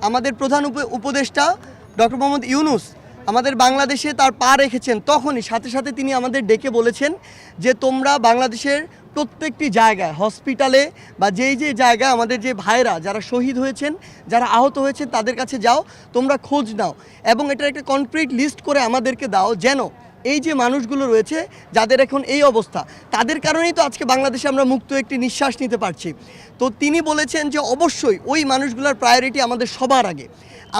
আমাদের প্রধান উপ- উপদেষ্টা ডক্টর মোহাম্মদ ইউনুস আমাদের বাংলাদেশে তার পা রেখেছেন তখনই, সাথে সাথে তিনি আমাদের ডেকে বলেছেন যে তোমরা বাংলাদেশের প্রত্যেকটি জায়গায়, হসপিটালে বা যেই যে জায়গায় আমাদের যে ভাইরা যারা শহীদ হয়েছেন, যারা আহত হয়েছেন তাদের কাছে যাও, তোমরা খোঁজ নাও এবং এটার একটা কনক্রিট লিস্ট করে আমাদেরকে দাও যেন এই যে মানুষগুলো রয়েছে, যাদের এখন এই অবস্থা, তাদের কারণেই তো আজকে বাংলাদেশে আমরা মুক্ত একটি নিঃশ্বাস নিতে পারছি। তো তিনি বলেছেন যে অবশ্যই ওই মানুষগুলোর প্রায়োরিটি আমাদের সবার আগে।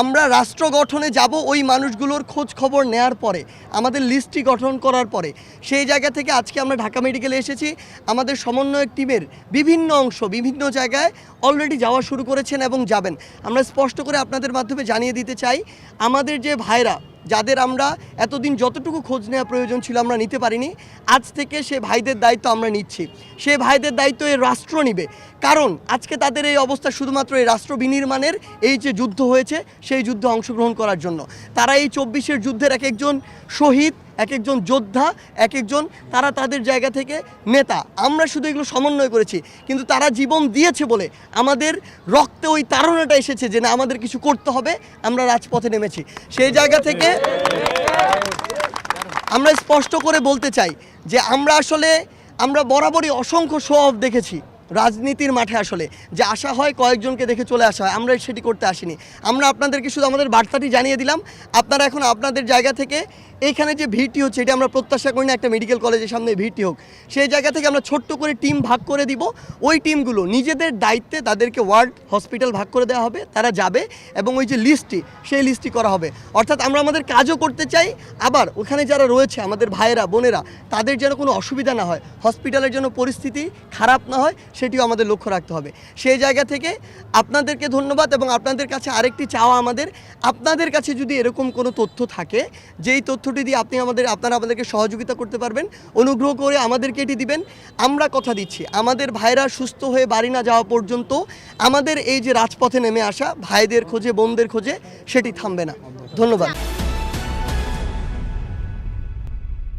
আমরা রাষ্ট্র গঠনে যাব ওই মানুষগুলোর খোঁজ খবর নেয়ার পরে, আমাদের লিস্টটি গঠন করার পরে। সেই জায়গা থেকে আজকে আমরা ঢাকা মেডিকেলে এসেছি। আমাদের সমন্বয়ক টিমের বিভিন্ন অংশ, বিভিন্ন জায়গায় অলরেডি যাওয়া শুরু করেছেন এবং যাবেন। আমরা স্পষ্ট করে আপনাদের মাধ্যমে জানিয়ে দিতে চাই, আমাদের যে ভাইরা যাদের আমরা এতদিন যতটুকু খোঁজ নেওয়া প্রয়োজন ছিল আমরা নিতে পারিনি। আজ থেকে সে ভাইদের দায়িত্ব আমরা নিচ্ছি। সে ভাইদের দায়িত্ব এ রাষ্ট্র নিবে। কারণ আজকে তাদের এই অবস্থা শুধুমাত্র এই রাষ্ট্র বিনির্মাণের এই যে যুদ্ধ হয়েছে, সেই যুদ্ধে অংশগ্রহণ করার জন্য। তারা এই চব্বিশের যুদ্ধের এক একজন শহীদ এক একজন যোদ্ধা এক একজন তারা তাদের জায়গা থেকে নেতা। আমরা শুধু এগুলো সমন্বয় করেছি, কিন্তু তারা জীবন দিয়েছে বলে আমাদের রক্তে ওই তাড়নাটা এসেছে যে না, আমাদের কিছু করতে হবে, আমরা রাজপথে নেমেছি। সেই জায়গা থেকে আমরা স্পষ্ট করে বলতে চাই যে আমরা আসলে আমরা বরাবরই অসংখ্য শো অফ দেখেছি। রাজনীতির মাঠে আসলে, যে আসা হয় কয়েকজনকে দেখে চলে আসা হয় আমরা সেটি করতে আসিনি। আমরা আপনাদেরকে শুধু আমাদের বার্তাটি জানিয়ে দিলাম, আপনারা এখন আপনাদের জায়গা থেকে এইখানে যে ভিড়টি হচ্ছে, এটা আমরা প্রত্যাশা করি না, একটা মেডিকেল কলেজের সামনে ভিড়টি হোক। সেই জায়গা থেকে আমরা ছোট্ট করে টিম ভাগ করে দিব। ওই টিমগুলো নিজেদের দায়িত্বে তাদেরকে ওয়ার্ড হসপিটাল ভাগ করে দেওয়া হবে, তারা যাবে এবং ওই যে লিস্টটি সেই লিস্টটি করা হবে। অর্থাৎ আমরা আমাদের কাজও করতে চাই, আবার ওখানে যারা রয়েছে, আমাদের ভাইয়েরা, বোনেরা, তাদের যেন কোনো অসুবিধা না হয় হসপিটালের জন্য পরিস্থিতি খারাপ না হয়, সেটিও আমাদের লক্ষ্য রাখতে হবে। সেই জায়গা থেকে আপনাদেরকে ধন্যবাদ এবং আপনাদের কাছে আরেকটি চাওয়া আমাদের। আপনাদের কাছে যদি এরকম কোনো তথ্য থাকে, যেই তথ্যটি দিয়ে আপনি আমাদের, আপনারা আমাদেরকে সহযোগিতা করতে পারবেন। অনুগ্রহ করে আমাদেরকে এটি দিবেন। আমরা কথা দিচ্ছি, আমাদের ভাইরা সুস্থ হয়ে বাড়ি না যাওয়া পর্যন্ত আমাদের এই যে রাজপথে নেমে আসা, ভাইদের খোঁজে, বোনদের খোঁজে, সেটি থামবে না। ধন্যবাদ।